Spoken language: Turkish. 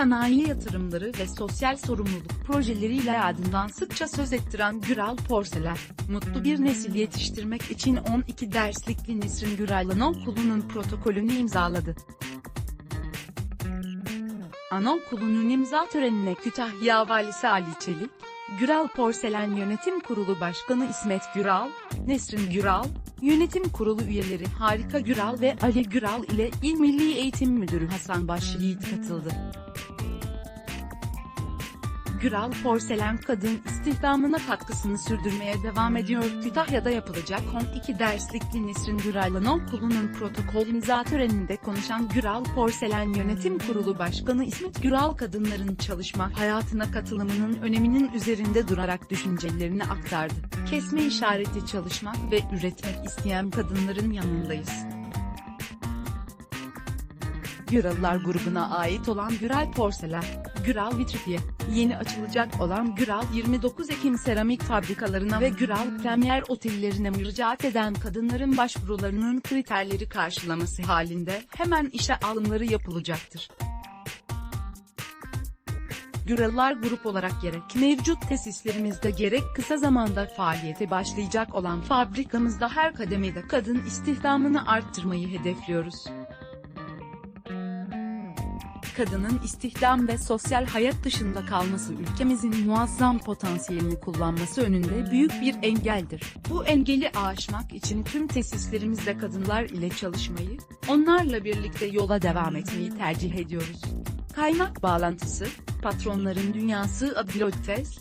sanayi yatırımları ve sosyal sorumluluk projeleriyle adından sıkça söz ettiren Güral Porselen, mutlu bir nesil yetiştirmek için 12 derslikli Nesrin Güral Anaokulu'nun protokolünü imzaladı. Anaokulunun imza törenine Kütahya Valisi Ali Çelik, Güral Porselen Yönetim Kurulu Başkanı İsmet Güral, Nesrin Güral, Yönetim Kurulu üyeleri Harika Güral ve Ali Güral ile İl Milli Eğitim Müdürü Hasan Başyiğit katıldı. Güral Porselen kadın istihdamına katkısını sürdürmeye devam ediyor. Kütahya'da yapılacak 12 derslikli Nesrin Güral Anaokulu'nun protokol imza töreninde konuşan Güral Porselen Yönetim Kurulu Başkanı İsmet Güral kadınların çalışma hayatına katılımının öneminin üzerinde durarak düşüncelerini aktardı. Kesme işareti çalışmak ve üretmek isteyen kadınların yanındayız. Gürallar grubuna ait olan Güral Porselen, Güral Vitrifiye, yeni açılacak olan Güral 29 Ekim seramik fabrikalarına ve Güral Premier otellerine müracaat eden kadınların başvurularının kriterleri karşılaması halinde hemen işe alımları yapılacaktır. Gürallar grup olarak gerek mevcut tesislerimizde gerek kısa zamanda faaliyete başlayacak olan fabrikamızda her kademede kadın istihdamını arttırmayı hedefliyoruz kadının istihdam ve sosyal hayat dışında kalması ülkemizin muazzam potansiyelini kullanması önünde büyük bir engeldir. Bu engeli aşmak için tüm tesislerimizde kadınlar ile çalışmayı, onlarla birlikte yola devam etmeyi tercih ediyoruz. Kaynak bağlantısı, Patronların Dünyası Adlı Test,